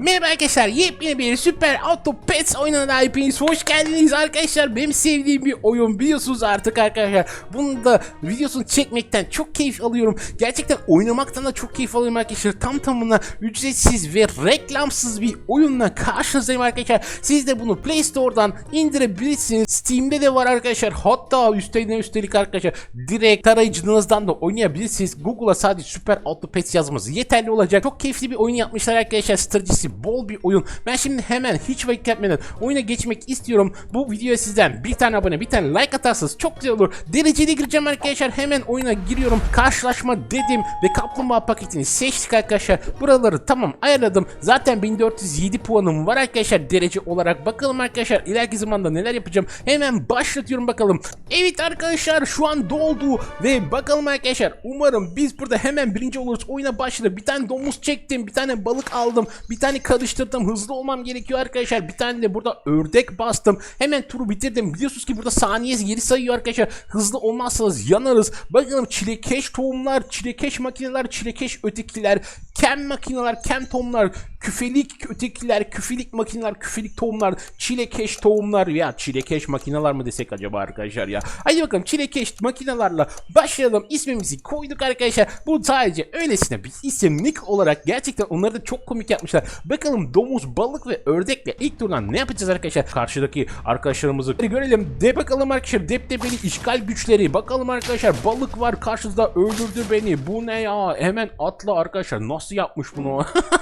Merhaba arkadaşlar yepyeni bir Süper Auto Pets oyununa hepiniz hoş geldiniz arkadaşlar. Benim sevdiğim bir oyun biliyorsunuz artık arkadaşlar. Bunu da videosunu çekmekten çok keyif alıyorum. Gerçekten oynamaktan da çok keyif alıyorum arkadaşlar. Tam tamına ücretsiz ve reklamsız bir oyunla karşınızdayım arkadaşlar. Siz de bunu Play Store'dan indirebilirsiniz. Steam'de de var arkadaşlar. Hatta üstelik üstelik arkadaşlar direkt tarayıcınızdan da oynayabilirsiniz. Google'a sadece Süper Auto Pets yazmanız yeterli olacak. Çok keyifli bir oyun yapmışlar arkadaşlar. Stratejisi bol bir oyun. Ben şimdi hemen hiç vakit etmeden oyuna geçmek istiyorum. Bu videoya sizden bir tane abone bir tane like atarsanız çok güzel olur. Dereceli gireceğim arkadaşlar. Hemen oyuna giriyorum. Karşılaşma dedim ve kaplumbağa paketini seçtik arkadaşlar. Buraları tamam ayarladım. Zaten 1407 puanım var arkadaşlar derece olarak. Bakalım arkadaşlar ileriki zamanda neler yapacağım. Hemen başlatıyorum bakalım. Evet arkadaşlar şu an doldu ve bakalım arkadaşlar. Umarım biz burada hemen birinci oluruz. Oyuna başladı. Bir tane domuz çektim. Bir tane balık aldım. Bir tane karıştırdım. Hızlı olmam gerekiyor arkadaşlar. Bir tane de burada ördek bastım. Hemen turu bitirdim. Biliyorsunuz ki burada saniye geri sayıyor arkadaşlar. Hızlı olmazsanız yanarız. Bakalım çilekeş tohumlar, çilekeş makineler, çilekeş ötekiler, kem makineler, kem tohumlar, küfelik ötekiler, küfelik makineler, küfelik tohumlar, çilekeş tohumlar ya çilekeş makineler mı desek acaba arkadaşlar ya. Hadi bakalım çilekeş makinelerle başlayalım. İsmimizi koyduk arkadaşlar. Bu sadece öylesine bir isimlik olarak gerçekten onları da çok komik yapmışlar. Bakalım domuz, balık ve ördekle ilk turdan ne yapacağız arkadaşlar? Karşıdaki arkadaşlarımızı görelim. De bakalım arkadaşlar deptebeli işgal güçleri. Bakalım arkadaşlar balık var karşınızda öldürdü beni. Bu ne ya? Hemen atla arkadaşlar. Nasıl yapmış bunu?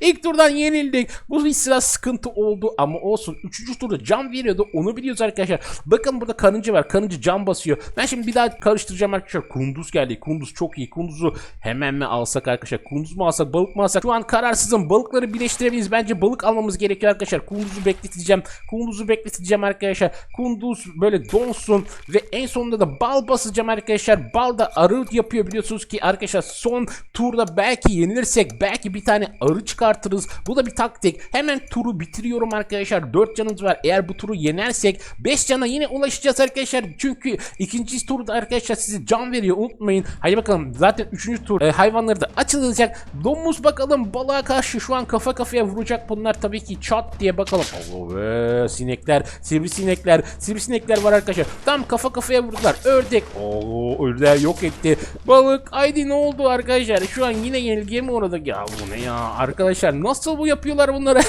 ilk turdan yenildik. Bu bir sıra sıkıntı oldu ama olsun. Üçüncü turda can veriyordu. Onu biliyoruz arkadaşlar. Bakın burada karınca var. Karınca can basıyor. Ben şimdi bir daha karıştıracağım arkadaşlar. Kunduz geldi. Kunduz çok iyi. Kunduzu hemen mi alsak arkadaşlar? Kunduz mu alsak? Balık mı alsak? Şu an kararsızım. Balıkları birleştirebiliriz. Bence balık almamız gerekiyor arkadaşlar. Kunduzu bekleteceğim. Kunduzu bekleteceğim arkadaşlar. Kunduz böyle donsun ve en sonunda da bal basacağım arkadaşlar. Bal da arı yapıyor biliyorsunuz ki arkadaşlar son turda belki yenilirsek belki bir tane arı çıkartırız. Bu da bir taktik. Hemen turu bitiriyorum arkadaşlar. 4 canımız var. Eğer bu turu yenersek 5 cana yine ulaşacağız arkadaşlar. Çünkü ikinci turda arkadaşlar size can veriyor unutmayın. Hadi bakalım zaten 3. tur e, hayvanları da açılacak. Domuz bakalım balığa karşı şu an kafa kafaya vuracak bunlar tabii ki çat diye bakalım. Allah be sinekler sivrisinekler sivrisinekler var arkadaşlar. Tam kafa kafaya vurdular. Ördek. Oo ördeği yok etti. Balık haydi ne oldu arkadaşlar? Şu an yine yenilgiye mi uğradık? Ya bu ne ya? Arkadaşlar nasıl bu yapıyorlar bunları?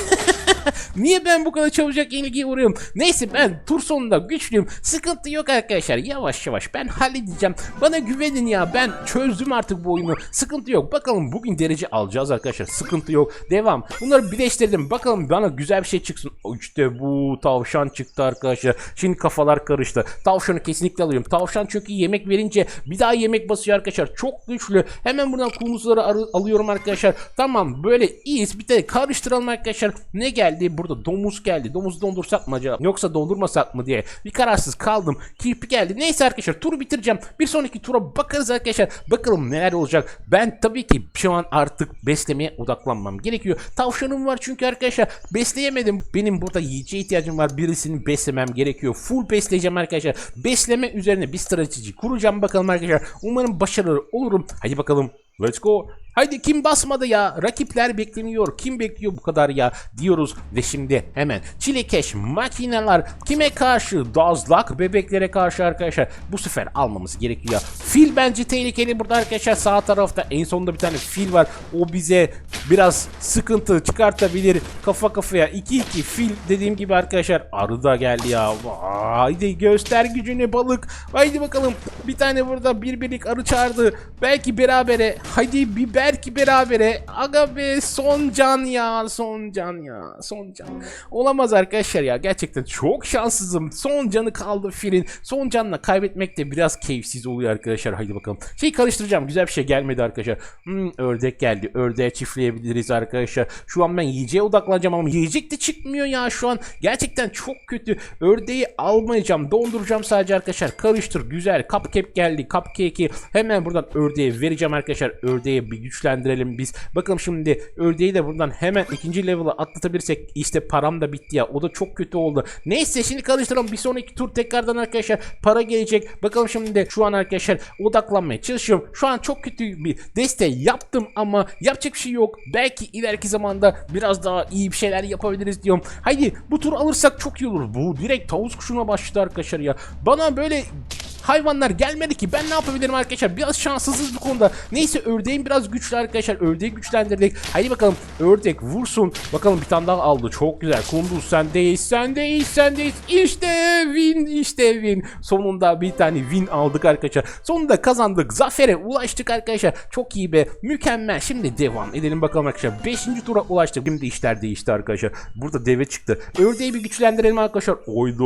Niye ben bu kadar çabucak yenilgiye uğruyorum? Neyse ben tur sonunda güçlüyüm. Sıkıntı yok arkadaşlar. Yavaş yavaş ben halledeceğim. Bana güvenin ya. Ben çözdüm artık bu oyunu. Sıkıntı yok. Bakalım bugün derece alacağız arkadaşlar. Sıkıntı yok. Devam. Bunları birleştirdim. Bakalım bana güzel bir şey çıksın. İşte bu tavşan çıktı arkadaşlar. Şimdi kafalar karıştı. Tavşanı kesinlikle alıyorum. Tavşan çünkü yemek verince bir daha yemek basıyor arkadaşlar. Çok güçlü. Hemen buradan kumuzları alıyorum arkadaşlar. Tamam böyle iyiyiz. Bir de karıştıralım arkadaşlar. Ne geldi? Burada domuz geldi. Domuzu dondursak mı acaba? Yoksa dondurmasak mı diye. Bir kararsız kaldım. Kirpi geldi. Neyse arkadaşlar turu bitireceğim. Bir sonraki tura bakarız arkadaşlar. Bakalım neler olacak. Ben tabii ki şu an artık beslemeye odaklanmam gerekiyor. Tavşanım var çünkü arkadaşlar besleyemedim. Benim burada yiyeceğe ihtiyacım var. Birisini beslemem gerekiyor. Full besleyeceğim arkadaşlar. Besleme üzerine bir strateji kuracağım bakalım arkadaşlar. Umarım başarılı olurum. Hadi bakalım. Let's go. Haydi kim basmadı ya? Rakipler bekleniyor. Kim bekliyor bu kadar ya? Diyoruz ve şimdi hemen çilekeş makineler kime karşı? Dazlak bebeklere karşı arkadaşlar. Bu sefer almamız gerekiyor. Fil bence tehlikeli burada arkadaşlar. Sağ tarafta en sonunda bir tane fil var. O bize biraz sıkıntı çıkartabilir. Kafa kafaya 2-2 fil dediğim gibi arkadaşlar. Arı da geldi ya. Haydi göster gücünü balık. Haydi bakalım. Bir tane burada bir birlik arı çağırdı. Belki berabere. Haydi bir belki berabere. Aga be son can ya. Son can ya. Son can. Olamaz arkadaşlar ya. Gerçekten çok şanssızım. Son canı kaldı filin. Son canla kaybetmek de biraz keyifsiz oluyor arkadaşlar. Haydi bakalım. Şey karıştıracağım. Güzel bir şey gelmedi arkadaşlar. Hmm, ördek geldi. Ördeğe çiftleyebiliriz arkadaşlar. Şu an ben yiyeceğe odaklanacağım ama yiyecek de çıkmıyor ya şu an. Gerçekten çok kötü. Ördeği almayacağım. Donduracağım sadece arkadaşlar. Karıştır. Güzel. Cupcake geldi. Cupcake'i hemen buradan ördeğe vereceğim arkadaşlar. Ördeğe bir güçlendirelim biz. Bakalım şimdi ördeği de buradan hemen ikinci level'a atlatabilirsek işte param da bitti ya. O da çok kötü oldu. Neyse şimdi karıştıralım. Bir sonraki tur tekrardan arkadaşlar para gelecek. Bakalım şimdi şu an arkadaşlar odaklanmaya çalışıyorum. Şu an çok kötü bir desteği yaptım ama yapacak bir şey yok. Belki ileriki zamanda biraz daha iyi bir şeyler yapabiliriz diyorum. Haydi bu tur alırsak çok iyi olur. Bu direkt tavus kuşuna başladı arkadaşlar ya. Bana böyle hayvanlar gelmedi ki. Ben ne yapabilirim arkadaşlar? Biraz şanssızız bu konuda. Neyse ördeğin biraz güçlü arkadaşlar. Ördeği güçlendirdik. Haydi bakalım. Ördek vursun. Bakalım bir tane daha aldı. Çok güzel. Kunduz sendeyiz sendeyiz sendeyiz işte win işte win. Sonunda bir tane win aldık arkadaşlar. Sonunda kazandık. Zafere ulaştık arkadaşlar. Çok iyi be. Mükemmel. Şimdi devam edelim bakalım arkadaşlar. 5. tura ulaştık. Şimdi işler değişti arkadaşlar. Burada deve çıktı. Ördeği bir güçlendirelim arkadaşlar. Oydo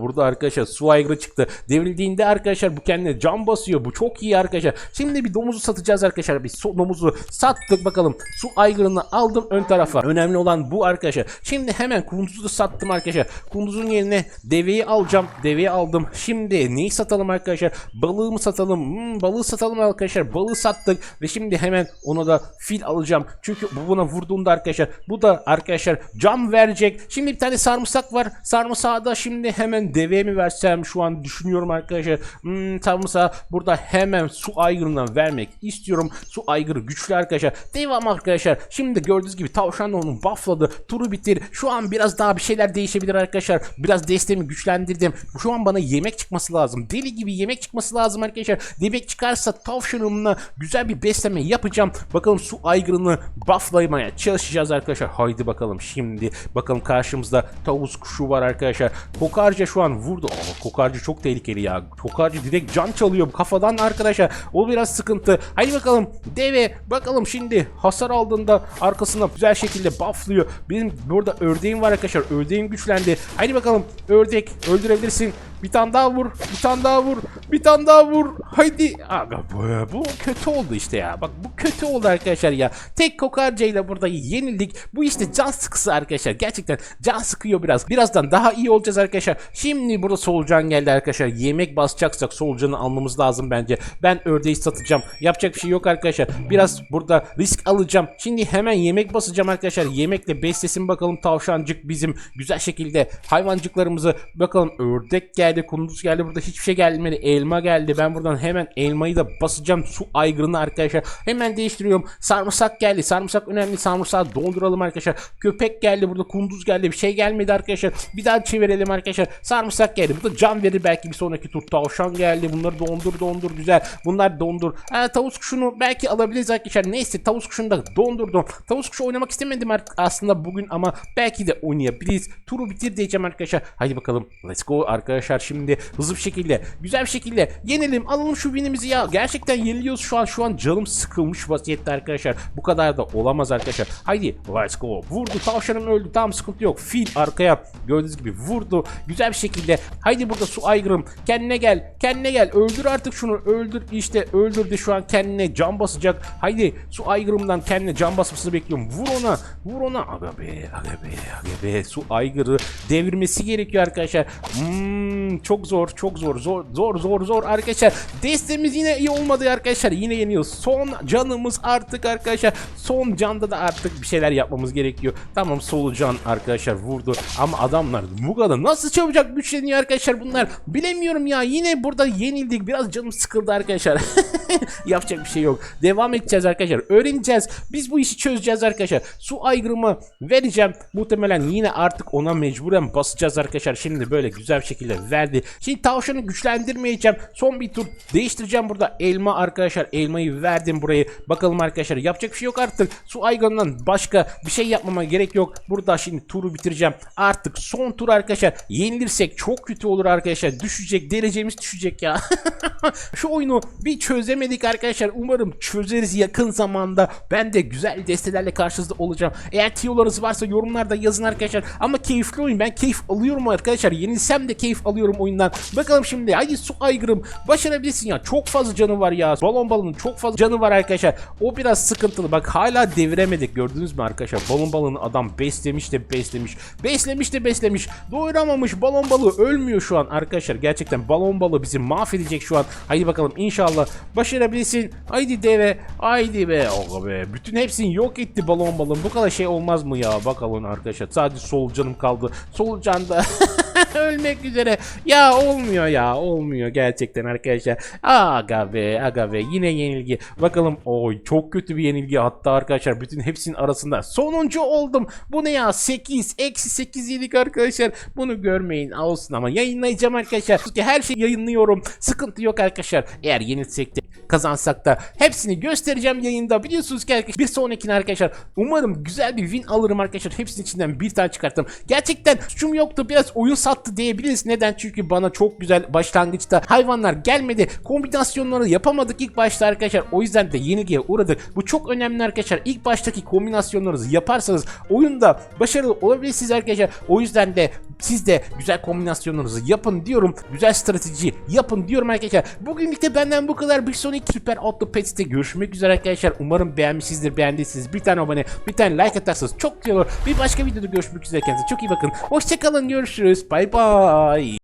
burada arkadaşlar. Su aygırı çıktı. Devrildiğinde arkadaşlar bu kendine can basıyor. Bu çok iyi arkadaşlar. Şimdi bir domuzu satacağız arkadaşlar. So- domuzu sattık bakalım. Su aygırını aldım ön tarafa. Önemli olan bu arkadaşlar. Şimdi hemen kunduzu sattım arkadaşlar. Kunduzun yerine deveyi alacağım. Deveyi aldım. Şimdi neyi satalım arkadaşlar? Balığı mı satalım? Hmm, balığı satalım arkadaşlar. Balığı sattık ve şimdi hemen ona da fil alacağım. Çünkü bu buna vurduğunda arkadaşlar bu da arkadaşlar cam verecek. Şimdi bir tane sarımsak var. Sarımsağı da şimdi hemen deveye mi versem? Şu an düşünüyorum arkadaşlar hmm, sarımsağı burada hemen su aygırından vermek istiyorum. Su aygırı güçlü arkadaşlar. Devam arkadaşlar. Şimdi gördüğünüz gibi tavşan da onu buffladı. Turu bitir. Şu an biraz daha bir şeyler değişebilir arkadaşlar. Biraz desteğimi güçlendirdim. Şu an bana yemek çıkması lazım. Deli gibi yemek çıkması lazım arkadaşlar. Yemek çıkarsa tavşanımla güzel bir besleme yapacağım. Bakalım su aygırını bufflamaya çalışacağız arkadaşlar. Haydi bakalım şimdi. Bakalım karşımızda tavus kuşu var arkadaşlar. Kokarca şu an vurdu. Aa, kokarca çok tehlikeli ya kokarca direkt can çalıyor kafadan arkadaşlar o biraz sıkıntı. Haydi bakalım deve. Bakalım şimdi hasar aldığında arkasına güzel şekilde bufflıyor. Benim burada ördeğim var arkadaşlar. Ördeğim güçlendi. Haydi bakalım ördek öldürebilirsin bir tane daha vur bir tane daha vur bir tane daha vur. Haydi. Aga, bu, bu kötü oldu işte ya. Bak bu kötü oldu arkadaşlar ya. Tek kokarcayla burada yenildik. Bu işte can sıkısı arkadaşlar. Gerçekten can sıkıyor biraz. Birazdan daha iyi olacağız arkadaşlar. Şimdi burada solucan geldi arkadaşlar. Yemek basacaksak solucanı almamız lazım bence. Ben ördeği satacağım. Yapacak bir şey yok arkadaşlar. Biraz burada risk alacağım. Şimdi hemen yemek basacağım arkadaşlar. Yemekle beslesin bakalım tavşancık bizim. Güzel şekilde hayvancıklarımızı bakalım. Ördek geldi kunduz geldi burada hiçbir şey gelmedi. Elma geldi. Ben buradan hemen elmayı da basacağım. Su aygırını arkadaşlar. Hemen değiştiriyorum. Sarımsak geldi. Sarımsak önemli. Sarımsağı donduralım arkadaşlar. Köpek geldi burada. Kunduz geldi. Bir şey gelmedi arkadaşlar. Bir daha çevirelim arkadaşlar. Sarımsak geldi. Bu da can verir belki bir sonraki tur tavşan geldi. Bunları dondur dondur. Güzel. Bunlar dondur. Ha, tavus kuşunu belki alabiliriz arkadaşlar. Neyse tavus kuşunu da dondurdum. Tavus kuşu oynamak istemedim aslında bugün ama belki de oynayabiliriz. Turu bitir diyeceğim arkadaşlar. Hadi bakalım. Let's go arkadaşlar şimdi hızlı bir şekilde güzel bir şekilde yenelim. Alalım şu winimizi ya. Gerçekten yeniliyoruz şu an. Şu an canım sıkılmış vaziyette arkadaşlar. Bu kadar da olamaz arkadaşlar. Haydi let's go. Vurdu tavşanım öldü. Tamam sıkıntı yok. Fil arkaya gördüğünüz gibi vurdu. Güzel bir şekilde. Haydi burada su aygırım. Kendine gel kendine gel. Öldür artık şunu. Öldür işte öldürdü şu an. Kendine can basacak. Haydi su aygırımdan kendine can basmasını bekliyorum. Vur ona vur ona. Aga be aga be aga be. Su aygırı devirmesi gerekiyor arkadaşlar. Hmm, çok zor çok zor zor zor zor zor arkadaşlar. Destemiz yine iyi olmadı arkadaşlar. Yine yeniyoruz. Son canımız artık arkadaşlar. Son canda da artık bir şeyler yapmamız gerekiyor. Tamam solucan arkadaşlar vurdu. Ama adamlar bu kadar nasıl çabucak güçleniyor arkadaşlar bunlar? Bilemiyorum ya. Yine burada yenildik. Biraz canım sıkıldı arkadaşlar yapacak bir şey yok. Devam edeceğiz arkadaşlar. Öğreneceğiz. Biz bu işi çözeceğiz arkadaşlar. Su aygırımı vereceğim. Muhtemelen yine artık ona mecburen basacağız arkadaşlar. Şimdi böyle güzel bir şekilde verdi. Şimdi tavşanı güçlendirmeyeceğim. Son bir tur değiştireceğim burada. Elma arkadaşlar. Elmayı verdim burayı bakalım arkadaşlar. Yapacak bir şey yok artık. Su aygırından başka bir şey yapmama gerek yok. Burada şimdi turu bitireceğim. Artık son tur arkadaşlar. Yenilirsek çok kötü olur arkadaşlar. Düşecek. Derecemiz düşecek ya. Şu oyunu bir çözemedik arkadaşlar. Umarım çözeriz yakın zamanda. Ben de güzel destelerle karşınızda olacağım. Eğer tiyolarınız varsa yorumlarda yazın arkadaşlar. Ama keyifli oyun. Ben keyif alıyorum arkadaşlar. Yenilsem de keyif alıyorum oyundan. Bakalım şimdi hadi su aygırım başarabilirsin? Ya çok fazla canı var ya. Balon balonun çok fazla canı var arkadaşlar. O biraz sıkıntılı. Bak hala deviremedik. Gördünüz mü arkadaşlar? Balon balonu adam beslemiş de beslemiş. Beslemiş de beslemiş. Doyuramamış balon balığı. Ölmüyor şu an arkadaşlar. Gerçekten balon balığı bizi mahvedecek şu an. Hadi bakalım. İnşallah başarabilsin. Haydi deve. Haydi be. Oga be. Bütün hepsini yok etti balon balon. Bu kadar şey olmaz mı ya? Bakalım arkadaşlar. Sadece solucanım kaldı. Solucan da ölmek üzere. Ya olmuyor ya. Olmuyor gerçekten arkadaşlar. Aga be. Aga be. Yine yenilgi. Bakalım. Oy çok kötü bir yenilgi. Hatta arkadaşlar bütün hepsinin arasında sonuncu oldum. Bu ne ya? 8. Eksi 8 yedik arkadaşlar. Bunu görmeyin. Olsun ama yayınlayacağım arkadaşlar. Çünkü her şeyi yayınlıyorum. Sıkıntı yok arkadaşlar. Eğer yenilsek de kazansak da hepsini göstereceğim yayında. Biliyorsunuz ki arkadaşlar bir sonrakine arkadaşlar umarım güzel bir win alırım arkadaşlar. Hepsinin içinden bir tane çıkarttım. Gerçekten suçum yoktu. Biraz oyun sattı diyebiliriz. Neden? Çünkü bana çok güzel başlangıçta hayvanlar gelmedi. Kombinasyonları yapamadık ilk başta arkadaşlar. O yüzden de yenilgiye uğradık. Bu çok önemli arkadaşlar. İlk baştaki kombinasyonlarınızı yaparsanız oyunda başarılı olabilirsiniz arkadaşlar. O yüzden de siz de güzel kombinasyonlarınızı yapın diyorum. Güzel strateji yapın diyorum arkadaşlar. Bugünlük de benden bu kadar. Bir sonraki Süper Auto Pets'te görüşmek üzere arkadaşlar. Umarım beğenmişsinizdir. Beğendiyseniz bir tane abone, bir tane like atarsanız çok güzel olur. Bir başka videoda görüşmek üzere. Kendinize çok iyi bakın. Hoşçakalın. Görüşürüz. Bay bay.